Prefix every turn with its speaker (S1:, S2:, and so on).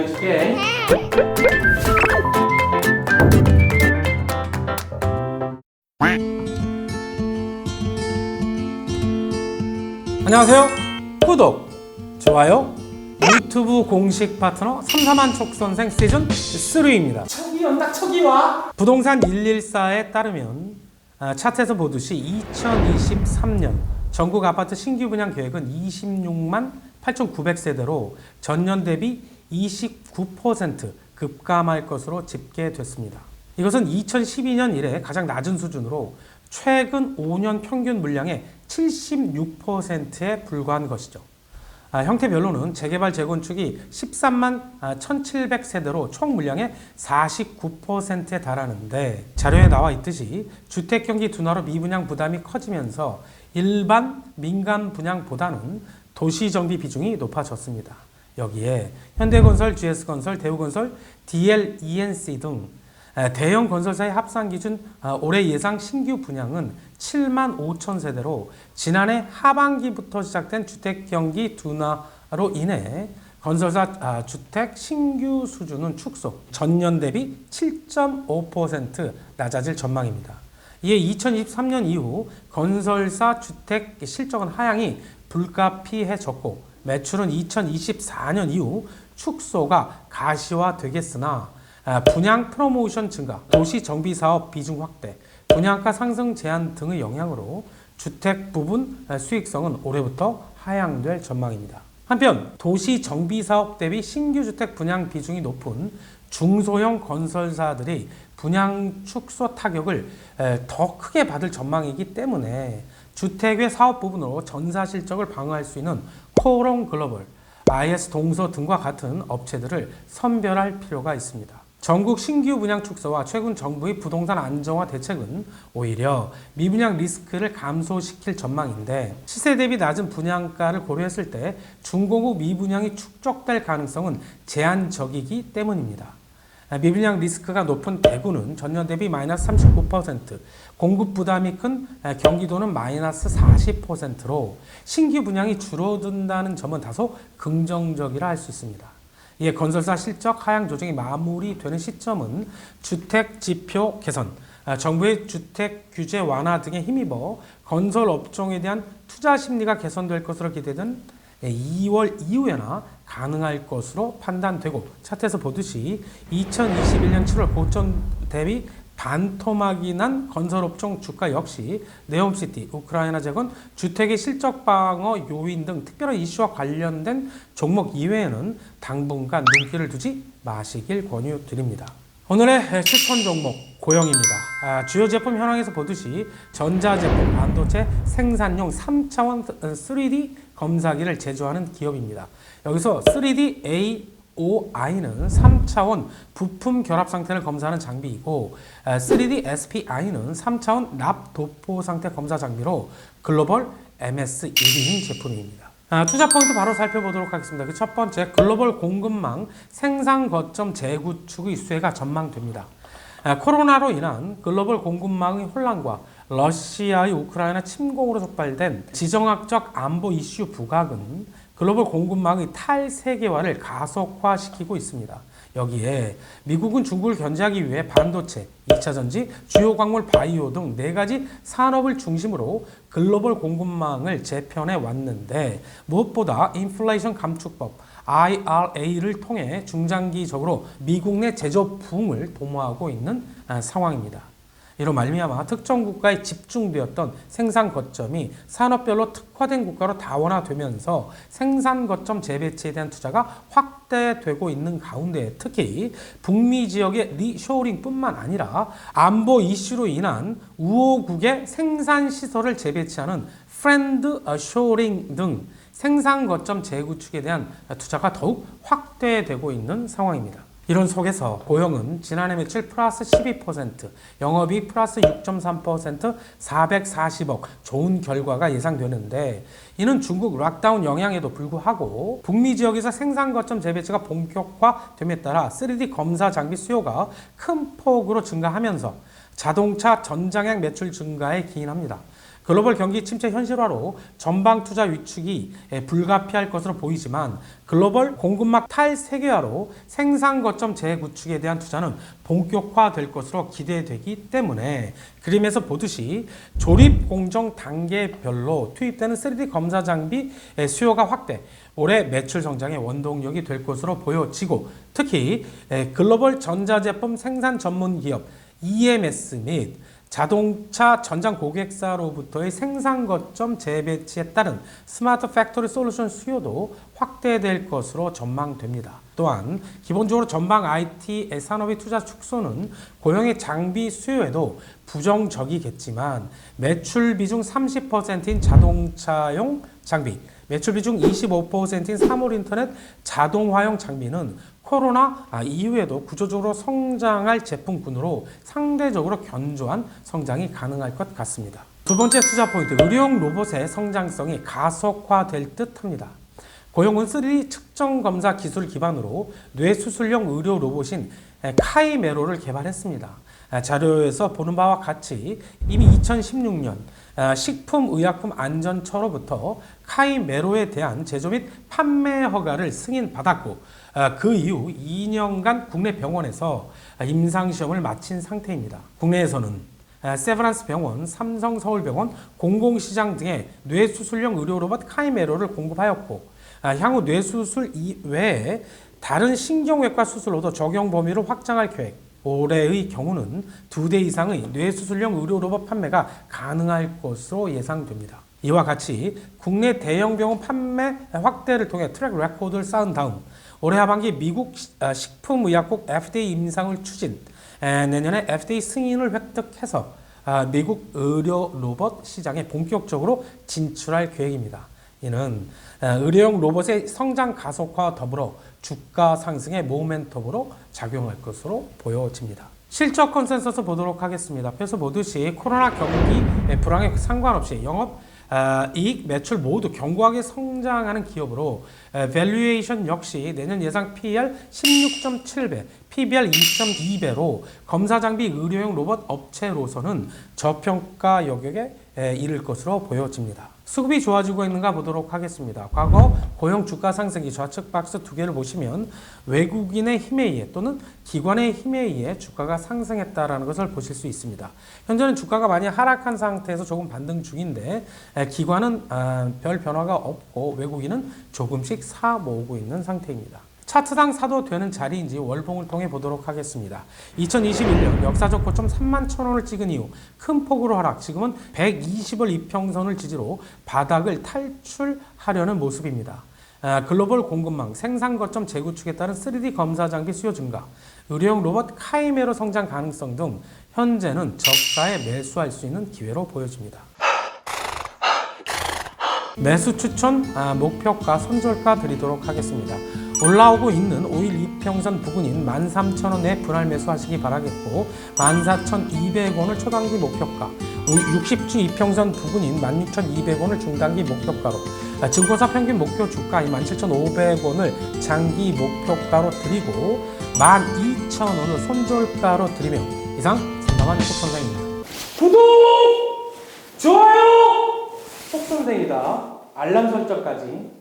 S1: 알려줄게. 안녕하세요. 구독, 좋아요, 유튜브 공식 파트너 삼삼한 촉 선생 시즌 3입니다. 척이 온다, 척이 와. 부동산 114에 따르면 아, 차트에서 보듯이 2023년 전국 아파트 신규 분양 계획은 26만 8,900세대로 전년 대비 29% 급감할 것으로 집계됐습니다. 이것은 2012년 이래 가장 낮은 수준으로 최근 5년 평균 물량의 76%에 불과한 것이죠. 아, 형태별로는 재개발 재건축이 13만 1,700세대로 총 물량의 49%에 달하는데 자료에 나와 있듯이 주택 경기 둔화로 미분양 부담이 커지면서 일반 민간 분양보다는 도시 정비 비중이 높아졌습니다. 여기에 현대건설, GS건설, 대우건설, DL, ENC 등 에, 대형 건설사의 합산 기준 아, 올해 예상 신규 분양은 7만 5천 세대로 지난해 하반기부터 시작된 주택 경기 둔화로 인해 건설사 아, 주택 신규 수준은 축소, 전년 대비 7.5% 낮아질 전망입니다. 이에 2023년 이후 건설사 주택 실적은 하향이 불가피해졌고 매출은 2024년 이후 축소가 가시화되겠으나 아, 분양 프로모션 증가, 도시 정비 사업 비중 확대, 분양가 상승 제한 등의 영향으로 주택 부분 아, 수익성은 올해부터 하향될 전망입니다. 한편 도시 정비 사업 대비 신규 주택 분양 비중이 높은 중소형 건설사들이 분양 축소 타격을 에, 더 크게 받을 전망이기 때문에 주택의 사업 부분으로 전사 실적을 방어할 수 있는 코롱 글로벌, IS 동서 등과 같은 업체들을 선별할 필요가 있습니다. 전국 신규 분양 축소와 최근 정부의 부동산 안정화 대책은 오히려 미분양 리스크를 감소시킬 전망인데 시세 대비 낮은 분양가를 고려했을 때 중고급 미분양이 축적될 가능성은 제한적이기 때문입니다. 미분양 리스크가 높은 대구는 전년 대비 마이너스 39%, 공급 부담이 큰 경기도는 마이너스 40%로 신규 분양이 줄어든다는 점은 다소 긍정적이라 할 수 있습니다. 이에 건설사 실적 하향 조정이 마무리되는 시점은 주택 지표 개선, 아, 정부의 주택 규제 완화 등에 힘입어 건설 업종에 대한 투자 심리가 개선될 것으로 기대된 2월 이후에나 가능할 것으로 판단되고 차트에서 보듯이 2021년 7월 고점 대비 반토막이 난 건설업종 주가 역시 네옴시티, 우크라이나 재건, 주택의 실적 방어 요인 등 특별한 이슈와 관련된 종목 이외에는 당분간 눈길을 두지 마시길 권유드립니다. 오늘의 추천 종목 고영입니다. 아, 주요 제품 현황에서 보듯이 전자제품, 반도체 생산용 3차원 3D 검사기를 제조하는 기업입니다. 여기서 3D A OI는 3차원 부품 결합 상태를 검사하는 장비이고 3D SPI는 3차원 납 도포 상태 검사 장비로 글로벌 MS 1위인 제품입니다. 아, 투자 포인트 바로 살펴보도록 하겠습니다. 그 첫 번째 글로벌 공급망 생산 거점 재구축의 수혜가 전망됩니다. 아, 코로나로 인한 글로벌 공급망의 혼란과 러시아의 우크라이나 침공으로 촉발된 지정학적 안보 이슈 부각은 글로벌 공급망의 탈세계화를 가속화시키고 있습니다. 여기에 미국은 중국을 견제하기 위해 반도체, 2차 전지, 주요 광물 바이오 등 네 가지 산업을 중심으로 글로벌 공급망을 재편해 왔는데 무엇보다 인플레이션 감축법 IRA를 통해 중장기적으로 미국 내 제조 부흥을 도모하고 있는 아, 상황입니다. 이로 말미암아 특정 국가에 집중되었던 생산 거점이 산업별로 특화된 국가로 다원화되면서 생산 거점 재배치에 대한 투자가 확대되고 있는 가운데 특히 북미 지역의 리쇼링뿐만 아니라 안보 이슈로 인한 우호국의 생산 시설을 재배치하는 프렌드 쇼링 등 생산 거점 재구축에 대한 투자가 더욱 확대되고 있는 상황입니다. 이런 속에서 고용은 지난해 매출 플러스 12%, 영업이익 플러스 6.3%, 440억 좋은 결과가 예상되는데 이는 중국 락다운 영향에도 불구하고 북미 지역에서 생산 거점 재배치가 본격화됨에 따라 3D 검사 장비 수요가 큰 폭으로 증가하면서 자동차 전장약 매출 증가에 기인합니다. 글로벌 경기 침체 현실화로 전방 투자 위축이 에, 불가피할 것으로 보이지만 글로벌 공급망 탈세계화로 생산 거점 재구축에 대한 투자는 본격화될 것으로 기대되기 때문에 그림에서 보듯이 조립 공정 단계별로 투입되는 3D 검사 장비 의 수요가 확대, 올해 매출 성장의 원동력이 될 것으로 보여지고 특히 에, 글로벌 전자제품 생산 전문 기업 EMS 및 자동차 전장 고객사로부터의 생산 거점 재배치에 따른 스마트 팩토리 솔루션 수요도 확대될 것으로 전망됩니다. 또한 기본적으로 전방 IT 산업의 투자 축소는 고용의 장비 수요에도 부정적이겠지만 매출 비중 30%인 자동차용 장비, 매출 비중 25%인 사물 인터넷 자동화용 장비는 코로나 아, 이후에도 구조적으로 성장할 제품군으로 상대적으로 견조한 성장이 가능할 것 같습니다. 두 번째 투자 포인트, 의료용 로봇의 성장성이 가속화될 듯 합니다. 고용은 3D 측정 검사 기술 기반으로 뇌수술용 의료 로봇인 카이메로를 개발했습니다. 아, 자료에서 보는 바와 같이 이미 2016년 아, 식품의약품안전처로부터 카이메로에 대한 제조 및 판매 허가를 승인받았고 아, 그 이후 2년간 국내 병원에서 임상시험을 마친 상태입니다. 국내에서는 아, 세브란스 병원, 삼성 서울병원, 공공시장 등의 뇌수술용 의료 로봇 카이메로를 공급하였고 아, 향후 뇌수술 이외에 다른 신경외과 수술로도 적용 범위를 확장할 계획. 올해의 경우는 두 대 이상의 뇌수술용 의료 로봇 판매가 가능할 것으로 예상됩니다. 이와 같이 국내 대형 병원 판매 확대를 통해 트랙 레코드를 쌓은 다음 올해 하반기 미국 아, 식품의약국 FDA 임상을 추진, 에, 내년에 FDA 승인을 획득해서 아, 미국 의료 로봇 시장에 본격적으로 진출할 계획입니다. 이는 아, 의료용 로봇의 성장 가속화와 더불어 주가 상승의 모멘텀으로 작용할 것으로 보여집니다. 실적 컨센서스 보도록 하겠습니다. 앞에서 보듯이 코로나 경기 불황에 상관없이 영업 아, 이익, 매출 모두 견고하게 성장하는 기업으로 밸류에이션 역시 내년 예상 PER 16.7배, PBR 2.2배로 검사 장비 의료용 로봇 업체로서는 저평가 여격에 에, 이를 것으로 보여집니다. 수급이 좋아지고 있는가 보도록 하겠습니다. 과거 고용 주가 상승기 좌측 박스 두 개를 보시면 외국인의 힘에 의해 또는 기관의 힘에 의해 주가가 상승했다라는 것을 보실 수 있습니다. 현재는 주가가 많이 하락한 상태에서 조금 반등 중인데 에, 기관은 아, 별 변화가 없고 외국인은 조금씩 사 모으고 있는 상태입니다. 차트당 사도 되는 자리인지 월봉을 통해 보도록 하겠습니다. 2021년 역사적 고점 3만 천 원을 찍은 이후 큰 폭으로 하락, 지금은 120을 이평선을 지지로 바닥을 탈출하려는 모습입니다. 아, 글로벌 공급망, 생산 거점 재구축에 따른 3D 검사 장비 수요 증가, 의료용 로봇 카이메로 성장 가능성 등 현재는 저가에 매수할 수 있는 기회로 보여집니다. 매수 추천 아, 목표가 손절가 드리도록 하겠습니다. 올라오고 있는 5일 이평선 부근인 13,000원에 분할 매수하시기 바라겠고 14,200원을 초단기 목표가 60주 이평선 부근인 16,200원을 중단기 목표가로 아, 증권사 평균 목표 주가인 17,500원을 장기 목표가로 드리고 12,000원을 손절가로 드리며 이상 상담한 속선생입니다. 구독! 좋아요! 속선생이다. 알람 설정까지